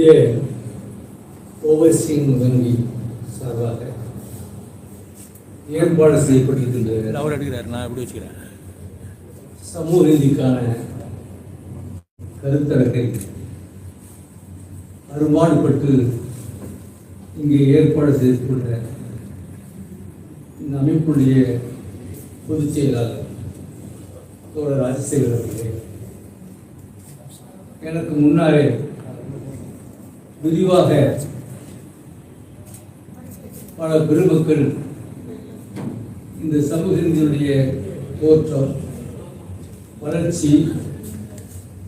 இந்திய ஓவர்சீன் வங்கி சார்பாக ஏற்பாடு செய்யப்பட்டிருக்கின்ற அவர் எடுக்கிறார் நான் எப்படி வச்சுக்கிறேன்? சமூக நீதிக்கான கருத்தரங்கை அரும்பாடுபட்டு இங்கே ஏற்பாடு செய்துள்ள இந்த அமைப்புடைய பொதுச் செயலாளர் தோழர் ராஜசேகர் அவர்களே எனக்கு முன்னாலே விரிவாக பல பெருமக்கள் இந்த சமூக தோற்றம் வளர்ச்சி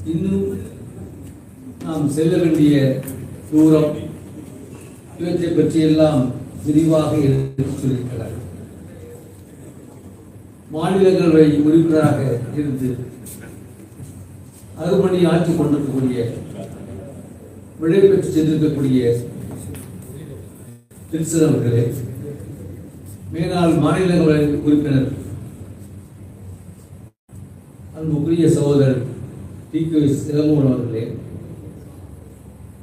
இன்னும் நாம் செல்ல வேண்டிய தூரம் இவற்றை பற்றியெல்லாம் விரிவாக எடுத்துச் சொல்லியிருக்கிறார். மாநிலங்களவை உறுப்பினராக இருந்து அறுபணி ஆட்சி கொண்டிருக்கக்கூடிய விடைபெற்று சென்றிருக்கக்கூடிய திருச்சன் அவர்களே மேலாள் மாநிலங்களவை உறுப்பினர் அன்புக்குரிய சகோதரர் டி கே சிலமோகன் அவர்களே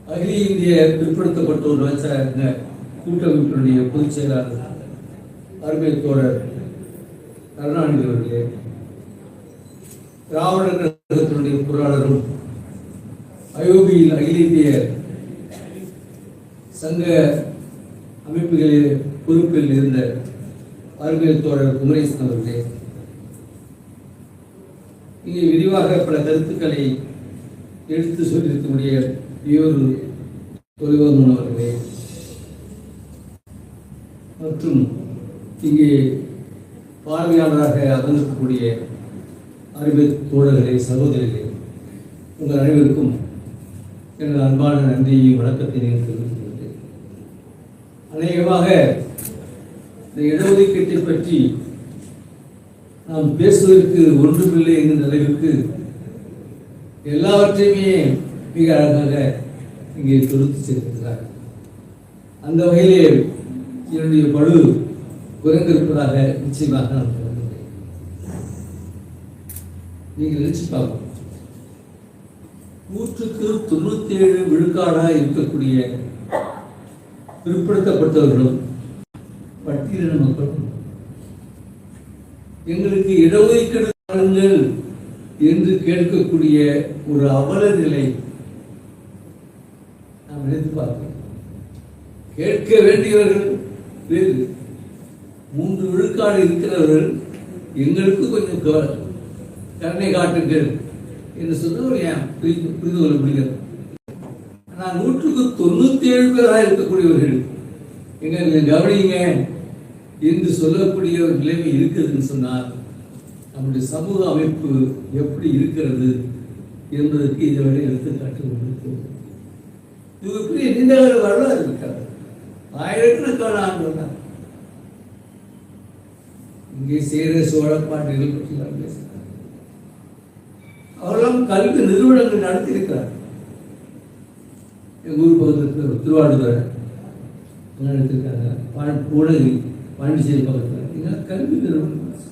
அகில இந்திய பிற்படுத்தப்பட்டோர் விவசாய கூட்டமைப்பினுடைய பொதுச் செயலாளர் அருமை தோழர் கருணாநிதி அவர்களே திராவிட கழகத்தினுடைய பொருளாளரும் அயோபியில் அகில இந்திய சங்க அமைப்புகளில் பொறுப்பில் இருந்த அறிவியல் தோழர் குமரேசன் அவர்களே இங்கே விரிவாக பல கருத்துக்களை எடுத்து சொல்லியிருக்கக்கூடிய வேறு தொழில்வர்மன் அவர்களே மற்றும் இங்கே பார்வையாளராக அமர்ந்திருக்கக்கூடிய அறிவியல் தோழர்களே சகோதரிகளே உங்கள் அனைவருக்கும் எனது அன்பான நன்றியையும் வணக்கத்தினையும் தெரிவித்துள்ளது அநேகமாக இந்த இடஒதுக்கீட்டை பற்றி நாம் பேசுவதற்கு ஒன்றுமில்லை என்கிற அளவிற்கு எல்லாவற்றையுமே மிக அழகாக இங்கே தொடுத்து சேர்க்கிறார் அந்த வகையிலே என்னுடைய பழு குறைந்திருப்பதாக நிச்சயமாக நான் நீங்கள் நினைச்சு பார்க்கணும் நூற்றுக்கு தொண்ணூத்தி ஏழு விழுக்காடாக இருக்கக்கூடிய பிற்படுத்தப்பட்டவர்களும் பட்டியலின மக்களும் எங்களுக்கு இடஒதுக்கீடு தாருங்கள் என்று கேட்கக்கூடிய ஒரு அவல நிலை நாம் நினைத்து பார்க்கிறோம். கேட்க வேண்டியவர்கள் வேறு. மூன்று விழுக்காடு இருக்கிறவர்கள் எங்களுக்கு கொஞ்சம் க- கருணை காட்டுங்கள். என்று சொல்றது ஏன் புரிந்து புரிந்து கொள்ள முடிகிறது ஆனால் நூற்றுக்கு தொண்ணூத்தி ஏழு பேராக இருக்கக்கூடியவர்கள் எங்க கவனிங்க என்று சொல்லக்கூடிய ஒரு நிலைமை இருக்குதுன்னு சொன்னால் நம்முடைய சமூக அமைப்பு எப்படி இருக்கிறது என்பதற்கு இதை எடுத்துக்காட்டு இருக்கிறது இது பெரிய நீண்டகால வரலாறு இருக்காது. ஆயிரக்கணக்கான ஆண்டுகள் இங்கே சேர சோழ பாண்டியர்கள் பற்றி நான் பேசுகிறேன் அவரெல்லாம் கல்வி நிறுவனங்கள் நடத்தியிருக்கிறார். எங்கள் ஊர் பக்கத்தில் திருவாடுதுறை நடத்திருக்காங்க பாண்டி பூனகிரி பாண்டிச்சேரி பக்கத்தில். இதெல்லாம் கல்வி நிறுவனங்கள்.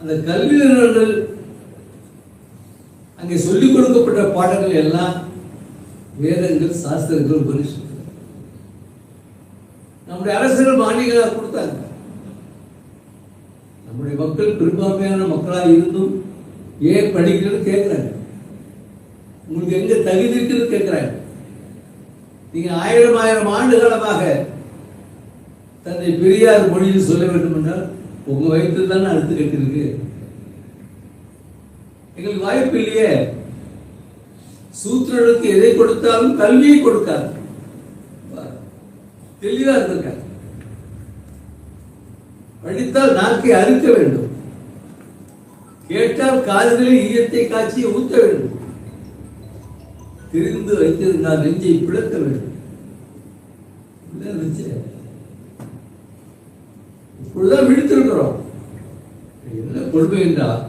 அந்த கல்வி நிறுவனங்கள் அங்கே சொல்லிக் கொடுக்கப்பட்ட பாடங்கள் எல்லாம் வேதங்கள் சாஸ்திரங்கள் உபனிஷத்து நம்முடைய அரசுகள் மானியங்களாக கொடுத்தாங்க. நம்முடைய மக்கள் பெரும்பான்மையான மக்களாக இருந்தும் ஏன் படிக்கிறது கேட்கிறாங்க. உங்களுக்கு எங்க தகுதி இருக்குன்னு கேட்கிறாங்க. நீங்க ஆயிரம் ஆயிரம் ஆண்டு காலமாக தன்னை பெரியார் மொழியில் சொல்ல வேண்டும் என்றால் உங்க வயிற்று தானே அழுத்து கட்டிருக்கு எங்களுக்கு வாய்ப்பு இல்லையே. சூத்திரனுக்கு எதை கொடுத்தாலும் கல்வியை கொடுக்காது. தெளிவா இருந்திருக்காங்க. படித்தால் நாக்கை அறுக்க வேண்டும். கேட்டால் காதுகளில் ஈயத்தை காய்ச்சி ஊத்த வேண்டும். தெரிந்து வைத்திருந்தால் நெஞ்சை பிளக்க வேண்டும். இப்படிதான் இப்பொழுதுதான் விடுத்திருக்கிறோம் என்ன கொடுமை என்றால்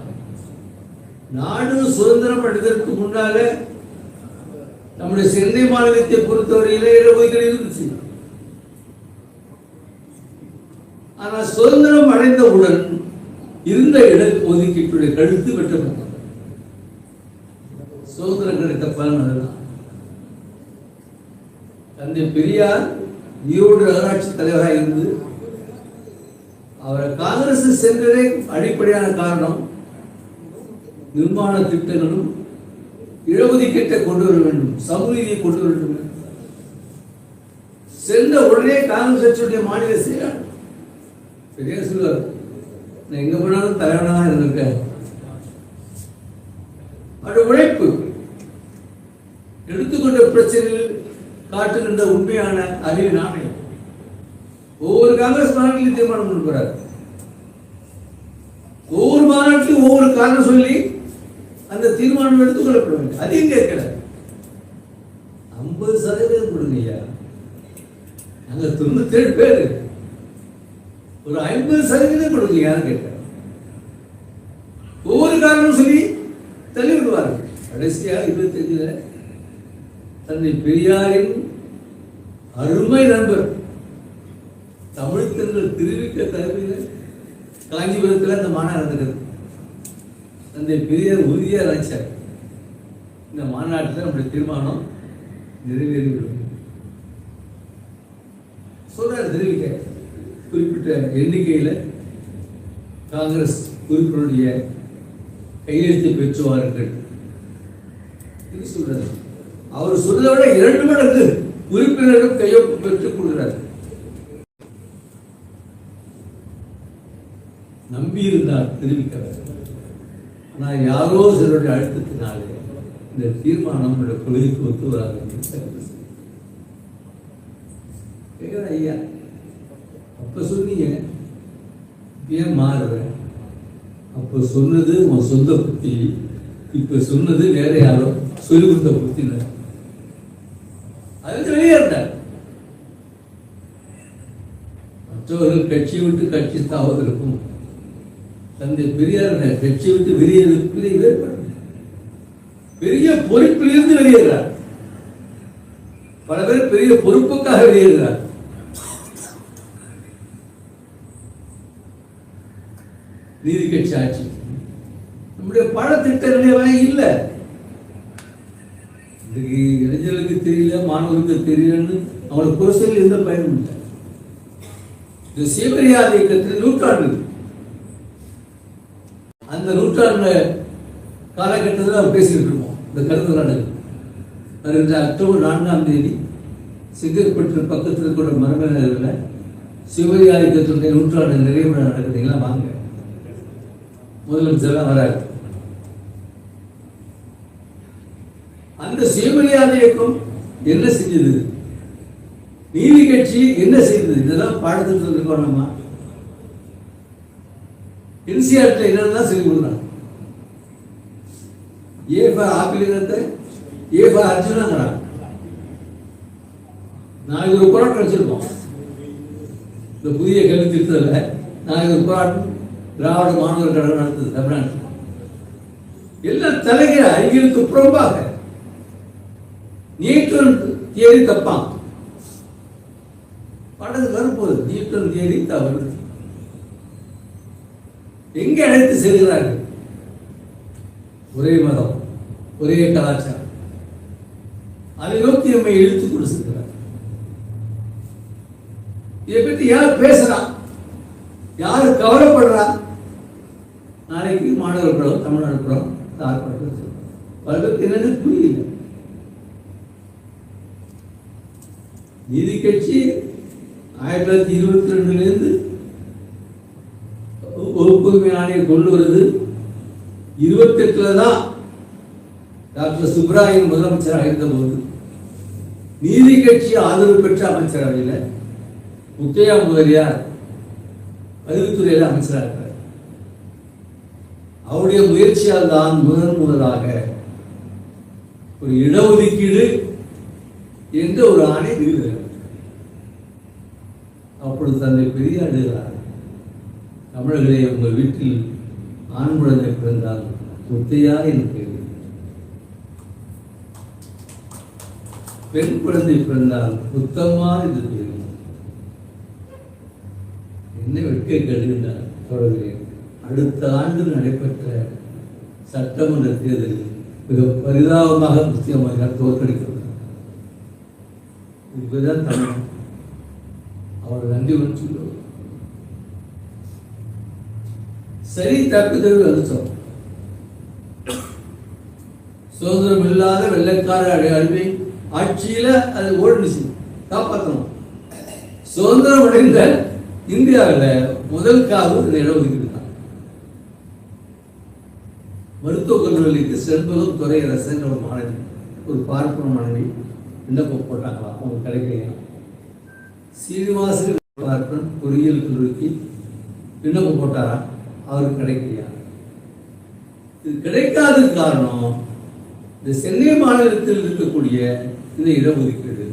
நாடு சுதந்திரம் அடைவதற்கு முன்னால நம்முடைய சென்னை மாநிலத்தை பொறுத்தவரையிலே இடஒதுக்கீடு இருந்துச்சு. ஆனால் சுதந்திரம் அடைந்தவுடன் இருந்த இட ஒதுக்கீட்டுடைய கழுத்து வெட்டப்பட்டது. சுதந்திரம் கிடைத்த பலன் அதுதான் தந்தை பெரியார் ஈரோடு நகராட்சி தலைவராக இருந்து அவரை காங்கிரஸ் சென்றதே அடிப்படையான காரணம் நிர்மாண திட்டங்களும் இடஒதுக்கீட்டை கொண்டு வர வேண்டும் சமூக கொண்டு வர வேண்டும். சென்ற உடனே காங்கிரஸ் கட்சியுடைய மாநில செயலாளர் பெரியார் சொல்லுவார் எங்க போனாலும் தலைவனாக இருந்திருக்கேன் அவருடைய உழைப்பு. எடுத்துக்கொண்ட பிரச்சனையில் காட்டுகின்ற உண்மையான அறிவு நாணயம் ஒவ்வொரு காங்கிரஸ் மாநாட்டிலும் தீர்மானம் கொண்டு ஒவ்வொரு மாநாட்டிலும் ஒவ்வொரு காரணம் சொல்லி அந்த தீர்மானம் எடுத்துக்கொள்ளப்பட வேண்டும். அதையும் கேட்கல? ஐம்பது சதவீதம் கொடுங்க ஐயா. நாங்க தொண்ணூத்தேழு பேர். ஒரு ஐம்பது சதவீதம் கொடுங்க யாரும் கேட்க ஒவ்வொரு காரணம் சொல்லி தள்ளி விடுவார்கள் கடைசியாக இருபத்தஞ்சுல தன்னை பெரியாரின் அருமை நண்பர் தமிழ் திருவிக்க தலைமையில் காஞ்சிபுரத்தில் அந்த மாநாடு நடந்தது. தந்தை பெரியார் உறுதியாக நினைச்சார் இந்த மாநாட்டில் நம்முடைய தீர்மானம் நிறைவேறிவிடும். சொல்றார் திருவிக்க. குறிப்பிட்ட எண்ணிக்கையில் காங்கிரஸ் உறுப்பினருடைய கையெழுத்து பெற்றுவார்கள். என்று சொல்றாரு? அவர் சொல்றதை விட இரண்டு மடங்கு உறுப்பினர்கள் கையொப்பு பெற்றுக் கொள்கிறார். நம்பியிருந்தார் தெரிவிக்கிறார் ஆனால் யாரோ சிலருடைய அழுத்தத்தினாலே இந்த தீர்மானம் நம்முடைய கொள்கைக்கு ஒத்து வராது. ஐயா. அப்ப சொன்னீங்க ஏன் மாறுற அப்ப சொன்னது உன் சொந்த புத்தி. இப்ப சொன்னது வேற யாரோ சொல்லி கொடுத்த புத்தினர். அதுக்கு வெளியே மற்றவர்கள் கட்சி விட்டு கட்சி தாவதற்கும் தந்தை பெரியார் கட்சி விட்டு வெளியேறதுக்கு ஏற்படும். பெரிய பொறுப்பிலிருந்து வெளியேறார். பல பேர் பெரிய பொறுப்புக்காக வெளியேறார். நீதி கட்சி ஆட்சி நம்முடைய பல பாடத்திட்டங்களே இல்லை. இன்றைக்கு இளைஞர்களுக்கு தெரியல மாணவர்களுக்கு தெரியலன்னு அவங்களுக்கு குறைசல் எந்த பயனும் இல்லை. இந்த சிவமரியாதை இயக்கத்தில் நூற்றாண்டு. அந்த நூற்றாண்டு காலகட்டத்தில் அவர் பேசிட்டு இருப்போம் இந்த கருத்து வருகின்ற அக்டோபர் நான்காம் தேதி சிங்கப்பட்டு பக்கத்தில் கூட மரங்கள் சிவமரியாதை நூற்றாண்டு நிறைவு விழா நடக்குதுங்களா வாங்க. முதலமைச்சர்லாம் வராது அந்த சுயமரியாதை இயக்கம் என்ன செஞ்சது? நீதி கட்சி என்ன செய்தது? இதெல்லாம் பாடத்திட்டத்தில் இருக்கோம் நம்ம. என்சிஆர்ல என்னெல்லாம் சொல்லி கொடுக்குறாங்க ஏ ஃபார் ஆப்பிளினத்தை ஏ ஃபார் அர்ஜுனாங்கிறாங்க. நாளைக்கு ஒரு போராட்டம் வச்சிருக்கோம். இந்த புதிய கல்வி திட்டத்தில் நாளைக்கு ஒரு போராட்டம் திராவிட மாணவர் கழகம் நடத்துது தமிழ்நாட்டில் எல்லாம் தலைகிற அறிவியலுக்கு புறம்பாக நியூட்டன் தியரி தப்பான் பாடத்துக்கு வரும்போது நியூட்டன் தியரி தவறு. எங்கே அழைத்து செல்கிறார்கள்? ஒரே மதம் ஒரே கலாச்சாரம். அதை நோக்கி நம்மை இழுத்து கொண்டு செல்கிறார் இதை பற்றி யார் பேசுறா? யாரு கவலைப்படுறா? நாளைக்கு மாணவர்களோ படம் தமிழ்நாடு படம் ஆர்ப்பாட்டம் என்னன்னு புரியல. நீதி கட்சி ஆயிரத்தி தொள்ளாயிரத்தி இருபத்தி ரெண்டுலேருந்து ஒப்புரிமை ஆணையம் கொண்டு வருது இருபத்தெட்டுல தான் டாக்டர் சுப்ராயன் முதலமைச்சராக இருந்தபோது. நீதி கட்சி ஆதரவு பெற்ற அமைச்சரவையில் முத்தையா முதலியார் பதிவுத்துறையில் அமைச்சராக அவருடைய முயற்சியால் தான் முதன் முதலாக ஒரு இடஒதுக்கீடு என்ற ஒரு ஆணை அப்படி அப்பொழுது தந்தை பெரியாடுகிறார். தமிழர்களே உங்கள் வீட்டில் ஆண் குழந்தை பிறந்தால் முத்தையா என்று பெண் குழந்தை பிறந்தால் முத்தம்மா என்று பெயர் என்ன வெட்கை கருதுகின்றார் தொடர்கிறேன். அடுத்த ஆண்டு நடைபெற்ற சட்டமன்ற தேர்தலில் மிக பரிதாபமாக முஸ்லிம் தோற்கடிக்கப்பட்டார் இதுதான் தமிழ். அவர் நன்றி வந்து சரி தப்பித்தல் அழுத்தம் சுதந்திரம் இல்லாத வெள்ளைக்கார அடி அடிமை. ஆட்சியில அது ஓடுச்சு காப்பாற்றணும். சுதந்திரம் அடைந்த இந்தியாவில் முதல் காவல் இந்த இடஒதுக்கீடு தான் மருத்துவக் கல்லூரிக்கு செல்வதும் துறையரசன் ஒரு மாணவி ஒரு பார்ப்பன மாணவி விண்ணப்பம் போட்டாங்களா? அவங்க கிடைக்கலையா சீனிவாசன் பார்ப்பன் பொறியியல் கல்லூரிக்கு விண்ணப்பம் போட்டாரா? அவருக்கு கிடைக்கலையா இது கிடைக்காத காரணம் இந்த சென்னை மாநிலத்தில் இருக்கக்கூடிய இந்த இடஒதுக்கீடு.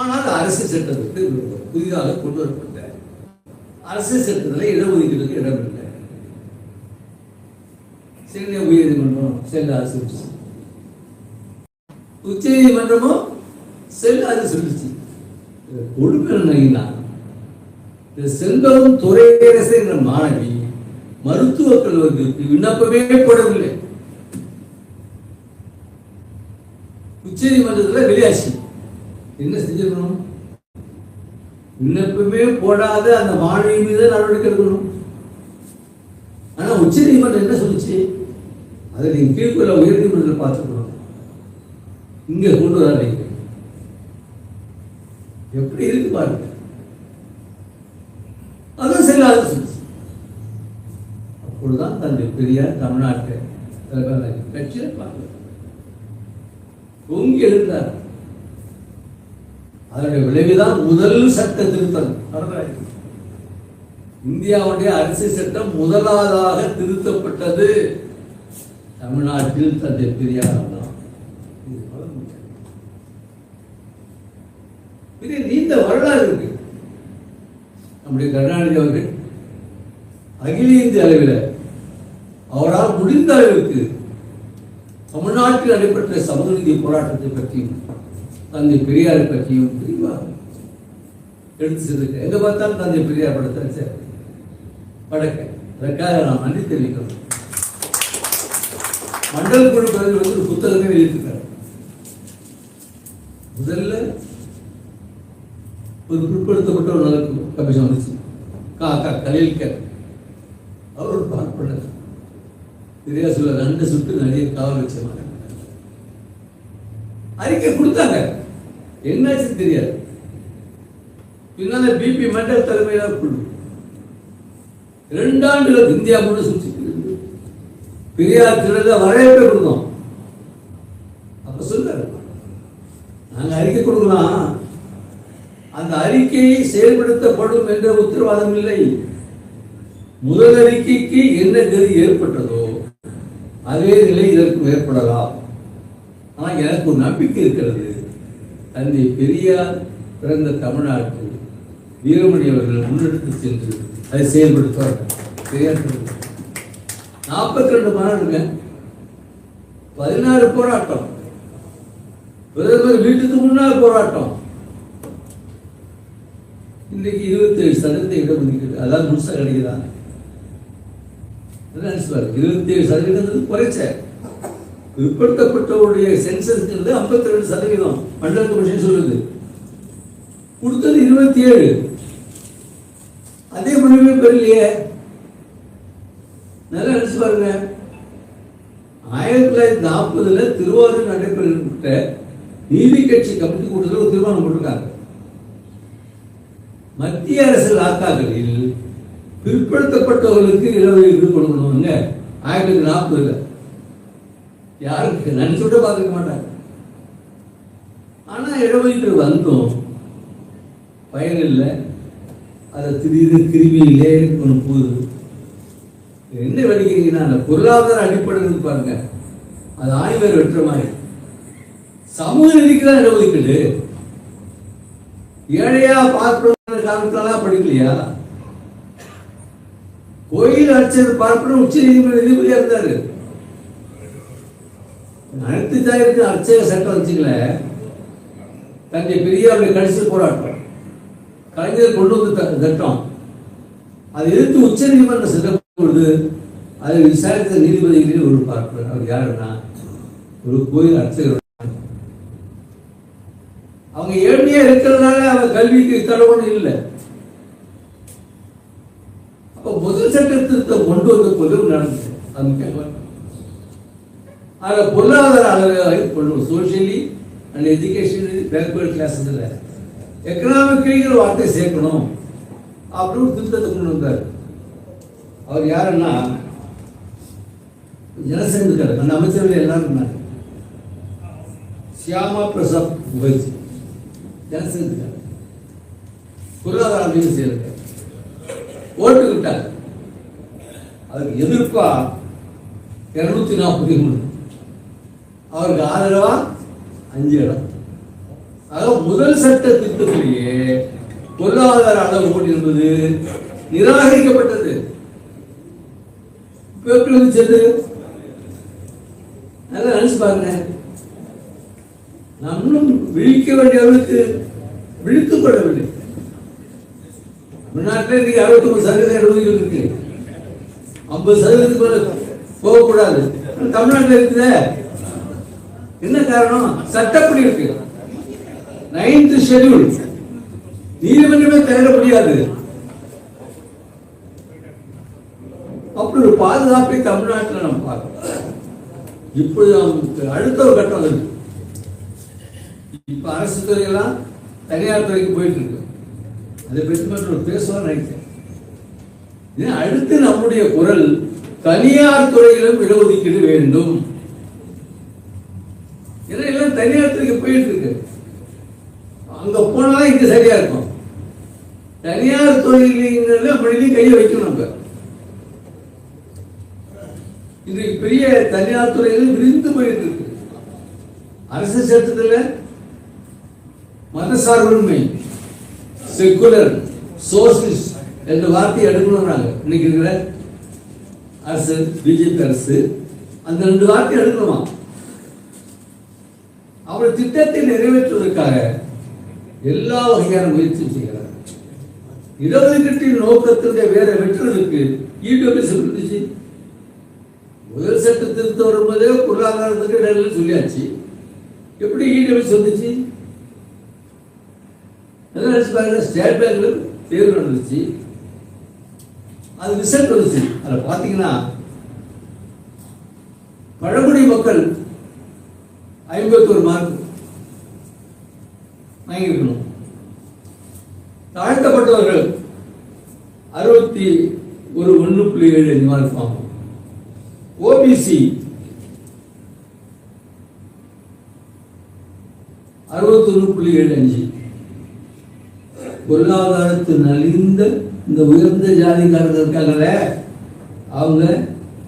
ஆனால் அரசு சட்டத்துக்கு புதிதாக கொண்டு வரப்பட்ட அரசு சட்டத்தில் இடஒதுக்கீடுக்கு இடம் இல்லை. சென்னை உயர்நீதிமன்றம் செல்லாது சொல்லிச்சு. உச்ச நீதிமன்றமும் செல்லாது சொல்லிச்சு. இதுல இந்த செல்வம் துறையரசு என்ற மாணவி மருத்துவ கல்லூரிக்கு விண்ணப்பமே போடவில்லை. உச்ச நீதிமன்றத்தில் வெளியாச்சு. என்ன செஞ்சிருக்கணும்? விண்ணப்பமே போடாத அந்த மாணவி மீது நடவடிக்கை எடுக்கணும். ஆனா உச்ச நீதிமன்றம் என்ன சொல்லுச்சு? அதை நீங்கள் கீழ்குள்ள உயர் பார்த்துக்கணும். இங்க கொண்டு வராதீங்க எப்படி இருக்கு பாருங்க. அதுவும் செல்லாது அப்பொழுதுதான் தந்தை பெரியார் தமிழ்நாட்டை கட்சியில் பார்க்க பொங்கி எழுந்தார். அதனுடைய விளைவுதான் முதல் சட்ட திருத்தம். இந்தியாவுடைய அரசு சட்டம் முதலாவதாக திருத்தப்பட்டது. தமிழ்நாட்டில் தந்தை பெரியார் தான் நீண்ட வரலாறு இருக்கு. நம்முடைய கருணாநிதி அவர்கள் அகில இந்திய அளவில் அவரால் முடிந்த அளவுக்கு தமிழ்நாட்டில் நடைபெற்ற சமூக போராட்டத்தை பற்றியும் தந்தை பெரியாரை பற்றியும் தெளிவாக எடுத்து சென்றிருக்க எங்க பார்த்தாலும் தந்தை பெரியார் படத்தை வச்ச படக்க அதற்காக நான் நன்றி தெரிவிக்கிறோம் மண்டல் குழு பதில் வந்து ஒரு புத்தகமே வெளியிட்டிருக்காரு. முதல்ல ஒரு பிற்படுத்தப்பட்ட ஒரு நல்ல கமிஷன் வந்துச்சு காக்கா கேர் அவர் ஒரு பார்ப்பனர் பெரியார் சொல்ல ரெண்டு சுட்டு நிறைய காவல் வச்ச அறிக்கை கொடுத்தாங்க. என்னாச்சு தெரியாது. பின்னால பிபி மண்டல் தலைமையில குழு. இரண்டாண்டுகள் இந்தியா முழு சுற்றி பெரியார் திறந்த வரவேற்பை கொடுத்தோம் அப்ப சொல்றாரு நாங்க அறிக்கை கொடுக்கலாம் அந்த அறிக்கை செயல்படுத்தப்படும் என்ற உத்தரவாதம் இல்லை. முதல் அறிக்கைக்கு என்ன கதி ஏற்பட்டதோ அதே நிலை இதற்கும் ஏற்படலாம். ஆனால் எனக்கு ஒரு நம்பிக்கை இருக்கிறது. தந்தை பெரியார் பிறந்த தமிழ்நாட்டில் வீரமணி அவர்கள் முன்னெடுத்து சென்று அதை செயல்படுத்துவார்கள் பெரியார் நாற்பத்தி ரெண்டு மாநாடுங்க பதினாறு போராட்டம். பிரதமர் வீட்டுக்கு முன்னால் போராட்டம். இன்றைக்கு இருபத்தி ஏழு சதவீத இடஒதுக்கீடு அதாவது முழுசா கிடைக்குதான். இருபத்தி ஏழு சதவீதம் குறைச்ச. பிற்படுத்தப்பட்டவருடைய சென்சஸ் ஐம்பத்தி ரெண்டு சதவீதம். மண்டல கமிஷன் சொல்லுது. கொடுத்தது இருபத்தி ஏழு அதே முடிவு பெறலையே. நல்லா நினைச்சு பாருங்க. ஆயிரத்தி தொள்ளாயிரத்தி நாற்பதுல திருவாரூர் நடைபெற்ற நீதி கட்சி கமிட்டி கூட்டத்தில் ஒரு தீர்மானம் போட்டிருக்காங்க. மத்திய அரசு லாக்காக்களில் பிற்படுத்தப்பட்டவர்களுக்கு இடஒதுக்கீடு கொடுக்கணுங்க ஆயிரத்தி தொள்ளாயிரத்தி நாற்பதுல. யாருக்கு? நினைச்சு கூட பார்த்துக்க மாட்டாங்க. ஆனா இடஒதுக்கீடு வந்தோம். பயன் இல்லை அதை திடீர்னு கிருமியிலே ஒன்று போகுது. என்ன வெடிக்கிறீங்கன்னா அந்த பொருளாதார அடிப்படை பாருங்க. அது ஆய்வர் வெற்ற மாதிரி. சமூக நிதிக்கு தான் இடஒதுக்கீடு. ஏழையா பார்ப்பன காரணத்தால படிக்கலையா? கோயில் அர்ச்சர் பார்ப்பன உச்ச நீதிமன்ற நீதிபதியா இருந்தாரு. அனைத்து தாயிற்கு அர்ச்சக சட்டம் வச்சுக்கல. தஞ்சை பெரியாருடைய கடைசி போராட்டம். கலைஞர் கொண்டு வந்து சட்டம். அதை எதிர்த்து உச்ச நீதிமன்றம் சட்டம் பொழுது அதை விசாரித்த நீதிபதிகளில் ஒரு பார்ப்பார் அவர் யாருன்னா? ஒரு கோயில் அர்ச்சகர். அவங்க ஏழ்மையா இருக்கிறதுனால அவங்க கல்விக்கு தரவணும் இல்லை. அப்ப முதல் சட்ட திருத்தம் கொண்டு வந்த பொது நடந்தது அது முக்கியமான அதுல பொருளாதார அளவை கொள்ளணும். Socially and education backward class எக்கனாமிக்கிற வார்த்தை சேர்க்கணும். அப்படின்னு திருத்தத்தை கொண்டு வந்தார். அவர் யாருன்னா? ஜனசங்கர் அந்த அமைச்சர்கள் எல்லாரும் இருந்தாங்க. சியாமா பிரசாத் முகர்ஜி. ஜனசங்கர் பொருளாதார அமைப்பு செய்யறது ஓட்டு விட்டார். அதுக்கு எதிர்ப்பா இருநூத்தி நாற்பத்தி மூணு. அவருக்கு ஆதரவா? அஞ்சு இடம். அதாவது முதல் சட்ட திட்டத்திலேயே பொருளாதார அளவுகோல் என்பது நிராகரிக்கப்பட்டது. எப்படி வந்துச்சது நல்லா நினைச்சு பாருங்க. நம்மளும் விழிக்க வேண்டிய அளவுக்கு விழித்துக் கொள்ளவில்லை தமிழ்நாட்டில் இன்னைக்கு அறுபத்தி ஒன்பது சதவீதம் இடஒதுக்கீடு இருக்கு. ஐம்பது சதவீதத்துக்கு மேல போகக்கூடாது. தமிழ்நாட்டில் இருக்குதே என்ன காரணம்? சட்டப்படி இருக்கு. நைன்த் ஷெட்யூல் நீதிமன்றமே தயார முடியாது. ஒரு பாதுகாப்பை தமிழ்நாட்டில் நம்ம பார்க்கிறோம் இப்பொழுது நமக்கு அடுத்த ஒரு கட்டம் இருக்கு இப்ப அரசு துறையெல்லாம் தனியார் துறைக்கு போயிட்டு இருக்கு. அதை பற்றி மட்டும் பேசுவோம் நினைக்கிறேன். ஏன் அடுத்து நம்முடைய குரல் தனியார் துறையிலும் இடஒதுக்கீடு வேண்டும். ஏன்னா எல்லாம் தனியார் துறைக்கு போயிட்டு இருக்கு. அங்க போனாதான் இங்க சரியா இருக்கும். தனியார் துறையில அப்படியும் கையை வைக்கணும் நம்ம. இன்றைக்கு பெரிய தனியார் துறையில் விரிந்து போயிட்டு இருக்கு. அரசு சட்டத்தில் மதசார்பின்மை செக்குலர் சோசியலிஸ்ட் என்ற வார்த்தையை எடுக்கணும்னாங்க இன்னைக்கு இருக்கிற அரசு பிஜேபி அரசு அந்த ரெண்டு வார்த்தையை எடுக்கணுமா? அவருடைய திட்டத்தை நிறைவேற்றுவதற்காக எல்லா வகையான முயற்சியும் செய்கிறார். இடஒதுக்கீட்டின் நோக்கத்தினுடைய வேற வெற்றுவதற்கு இடபிள்யூ இருந்துச்சு முதல் சட்ட திருத்தம் வரும்போதே பொருளாதாரத்துக்கு இடையில சொல்லியாச்சு. எப்படி இடபிள்யூ வந்துச்சு? ஸ்டேட் பேங்க்ல தேர்வு நடந்துச்சு. அது ரிசல்ட் வந்துச்சு. அதில் பார்த்தீங்கன்னா பழங்குடி மக்கள் ஐம்பத்தோரு மார்க் வாங்கியிருக்கணும். தாழ்த்தப்பட்டவர்கள் அறுபத்தி ஒரு ஒன்று புள்ளி ஏழு மார்க் வாங்கணும். ஓபிசி அறுபத்தொன்று புள்ளி ஏழு அஞ்சு. பொருளாதாரத்து நலிந்த இந்த உயர்ந்த ஜாதிக்காரர்கள் இருக்காங்கல்ல அவங்க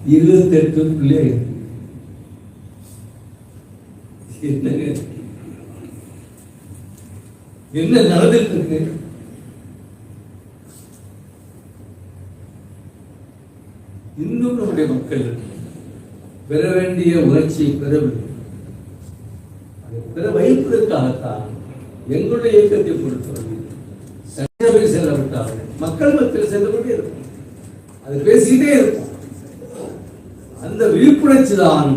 இருபத்தெட்டு புள்ளி என்னங்க? என்ன நடந்துட்டு இருக்கு இன்னும் நம்முடைய மக்கள் பெற வேண்டிய உணர்ச்சியை பெறவில்லை பெற வைப்பதற்காகத்தான் எங்களுடைய இயக்கத்தை பொறுத்தவரை சட்டசபை செல்லப்பட்டார்கள் மக்கள் மத்தியில் சென்று கொண்டே இருக்கும் அது பேசிக்கிட்டே இருக்கும் அந்த விழிப்புணர்ச்சி தான்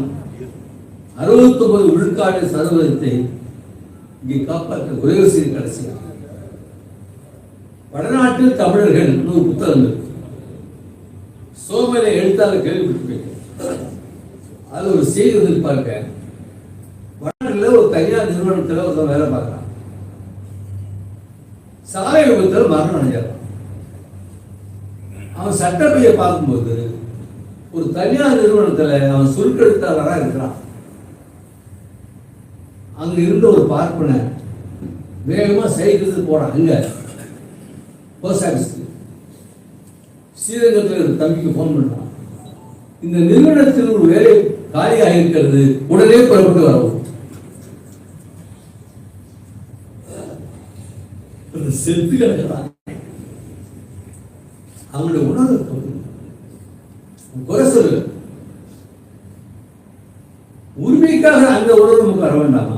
அறுபத்தொன்பது விழுக்காடு சதவீதத்தை இங்கே காப்பாற்ற உதவி செய்து கடைசியாக. வடநாட்டில் தமிழர்கள் ஒரு புத்தகம் இருக்கு. சோமனை எழுத்தாளர் கேள்விப்பட்டிருப்பீங்க அது ஒரு செய்தி வந்து பாருங்க. வடநாட்டில் ஒரு தனியார் நிறுவனத்தில் ஒருத்தன் வேலை பார்க்குறான். சாலை விபத்தில் மரணம் அடைஞ்சான். அவன் சட்டப்பையை பார்க்கும்போது ஒரு தனியார் நிறுவனத்தில் அவன் சுருக்கெடுத்தவராக இருக்கிறான். அங்க இருந்த ஒரு பார்ப்பனை வேகமா சைக்கிள் போறான். அங்க போஸ்ட் ஆஃபீஸ்க்கு ஸ்ரீரங்கத்தில் தம்பிக்கு ஃபோன் பண்ணுறான் இந்த நிறுவனத்தில் ஒரு வேலை காலியாக இருக்கிறது உடனே புறப்பட்டு வரவும். செத்து கிடக்கிறான் அவங்களுடைய உணர்வு குறை சொல்லு. உரிமைக்காக அந்த உணர்வு நமக்கு வர வேண்டாமா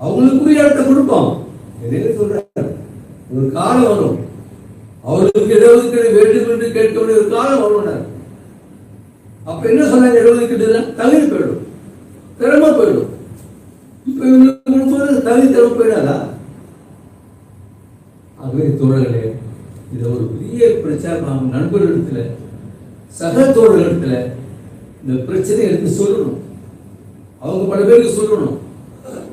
அவங்களுக்குரிய இடத்தை கொடுப்போம் எதையே சொல்றாரு ஒரு காலம் வரும் அவர்களுக்கு இடஒதுக்கீடு வேண்டும் என்று கேட்க வேண்டிய ஒரு காலம் வரும் அப்ப என்ன சொன்னாங்க இடஒதுக்கீடு தகுதி போயிடும். திறமை போயிடும். இப்ப இவங்களுக்கு தகுதி திறமை போயிடாதா? ஆகவே தோழர்களே இது ஒரு பெரிய பிரச்சாரம் நண்பர்களிடத்துல சக தோழர்களிடத்துல இந்த பிரச்சனை எடுத்து சொல்லணும். அவங்க பல பேருக்கு சொல்லணும்.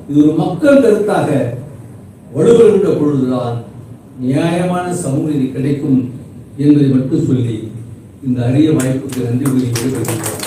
இது ஒரு மக்கள் கருத்தாக வலுவருகின்ற பொழுதுதான் நியாயமான சமூக நீதி கிடைக்கும் என்பதை மட்டும் சொல்லி இந்த அரிய வாய்ப்புக்கு நன்றி கூறி விடைபெறுகிறேன்